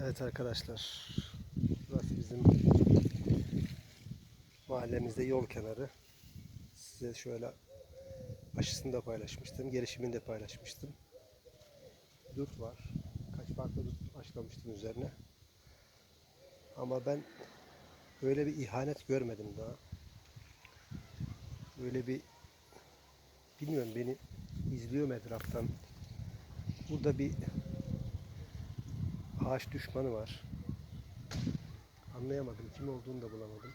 Evet arkadaşlar. Burası bizim mahallemizde yol kenarı. Size şöyle aşısını da paylaşmıştım. Gelişimini de paylaşmıştım. Dut var. Kaç farklı dut aşılamıştım üzerine. Ama ben böyle bir ihanet görmedim daha. Böyle bir bilmiyorum beni izliyor mu etraftan. Burada bir ağaç düşmanı var. Anlayamadım. Kim olduğunu da bulamadım.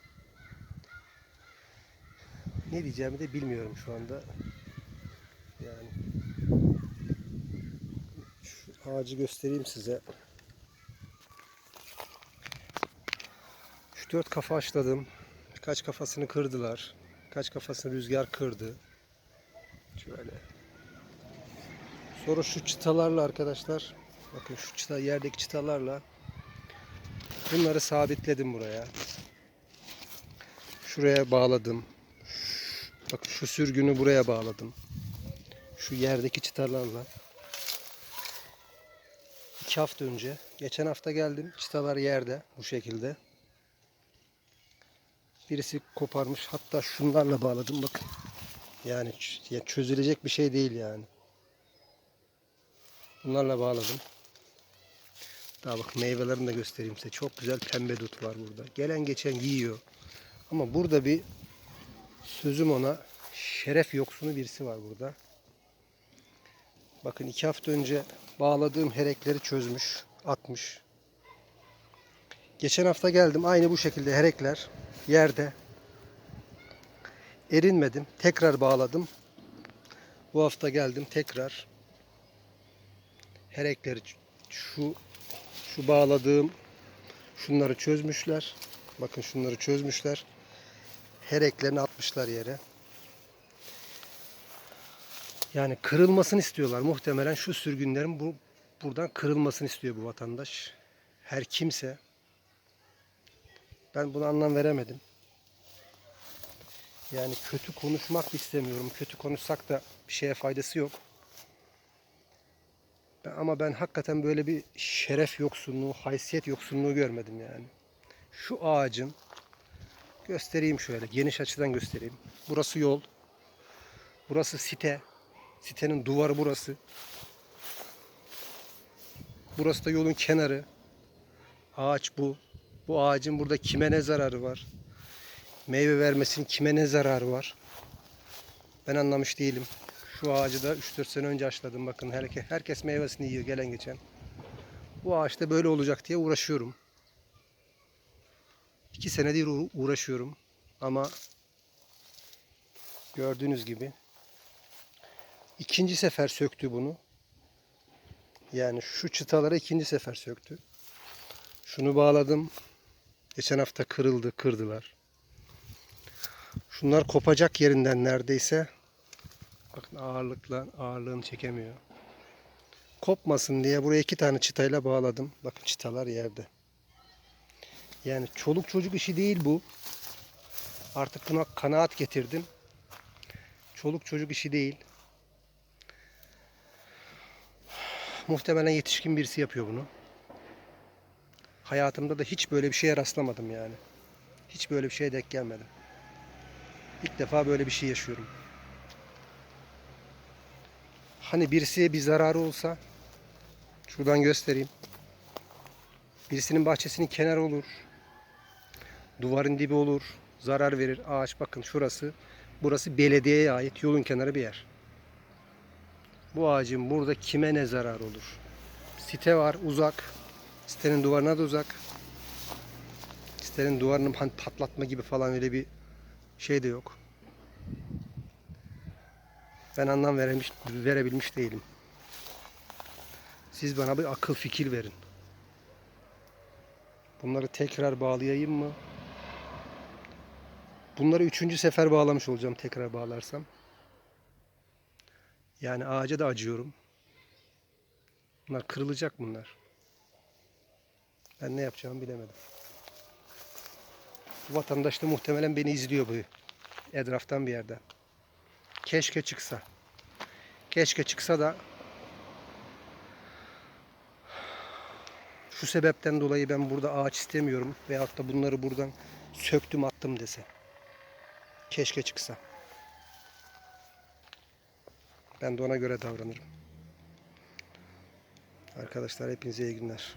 Ne diyeceğimi de bilmiyorum şu anda. Yani şu ağacı göstereyim size. Şu dört kafa açladım. Birkaç kafasını kırdılar. Kaç kafasını rüzgar kırdı. Şöyle. Sonra şu çıtalarla arkadaşlar Bakın şu çıta, yerdeki çıtalarla bunları sabitledim buraya. Şuraya bağladım. Bakın şu sürgünü buraya bağladım. Şu yerdeki çıtalarla. İki hafta önce. Geçen hafta geldim. Çıtalar yerde bu şekilde. Birisi koparmış. Hatta şunlarla bağladım bakın. Yani çözülecek bir şey değil yani. Bunlarla bağladım. Daha bak meyvelerini de göstereyim size. Çok güzel pembe dut var burada. Gelen geçen yiyor. Ama burada bir sözüm ona şeref yoksunu birisi var burada. Bakın iki hafta önce bağladığım herekleri çözmüş, atmış. Geçen hafta geldim aynı bu şekilde herekler yerde. Erinmedim. Tekrar bağladım. Bu hafta geldim tekrar herekleri şu şu bağladığım şunları çözmüşler. Bakın şunları çözmüşler. Hereklerini atmışlar yere. Yani kırılmasını istiyorlar. Muhtemelen şu sürgünlerin bu buradan kırılmasını istiyor bu vatandaş. Her kimse. Ben buna anlam veremedim. Yani kötü konuşmak istemiyorum. Kötü konuşsak da bir şeye faydası yok. Ama ben hakikaten böyle bir şeref yoksunluğu, haysiyet yoksunluğu görmedim yani. Şu ağacın göstereyim şöyle geniş açıdan göstereyim. Burası yol. Burası site. Sitenin duvarı burası. Burası da yolun kenarı. Ağaç bu. Bu ağacın burada kime ne zararı var? Meyve vermesinin kime ne zararı var? Ben anlamış değilim. Şu ağacı da 3-4 sene önce açladım. Bakın herkes, herkes meyvesini yiyor gelen geçen. Bu ağaçta böyle olacak diye uğraşıyorum. İki senedir uğra- uğraşıyorum. Ama gördüğünüz gibi ikinci sefer söktü bunu. Yani şu çıtaları ikinci sefer söktü. Şunu bağladım. Geçen hafta kırıldı, kırdılar. Şunlar kopacak yerinden neredeyse. Bakın ağırlıkla ağırlığını çekemiyor. Kopmasın diye buraya iki tane çıtayla bağladım. Bakın çıtalar yerde. Yani çoluk çocuk işi değil bu. Artık buna kanaat getirdim. Çoluk çocuk işi değil. Muhtemelen yetişkin birisi yapıyor bunu. Hayatımda da hiç böyle bir şeye rastlamadım yani. Hiç böyle bir şeye denk gelmedim. İlk defa böyle bir şey yaşıyorum. Hani birisiye bir zararı olsa şuradan göstereyim. Birisinin bahçesinin kenarı olur. Duvarın dibi olur. Zarar verir. Ağaç bakın şurası. Burası belediyeye ait yolun kenarı bir yer. Bu ağacın burada kime ne zarar olur? Site var uzak. Sitenin duvarına da uzak. Sitenin duvarını hani patlatma gibi falan öyle bir şey de yok. Ben anlam veremiş, verebilmiş değilim. Siz bana bir akıl fikir verin. Bunları tekrar bağlayayım mı? Bunları üçüncü sefer bağlamış olacağım tekrar bağlarsam. Yani ağaca da acıyorum. Bunlar kırılacak bunlar. Ben ne yapacağımı bilemedim. Bu vatandaş da muhtemelen beni izliyor bu etraftan bir yerde. Keşke çıksa. Keşke çıksa da Şu sebepten dolayı ben burada ağaç istemiyorum veyahut da bunları buradan söktüm attım dese. Keşke çıksa. Ben de ona göre davranırım. Arkadaşlar hepinize iyi günler.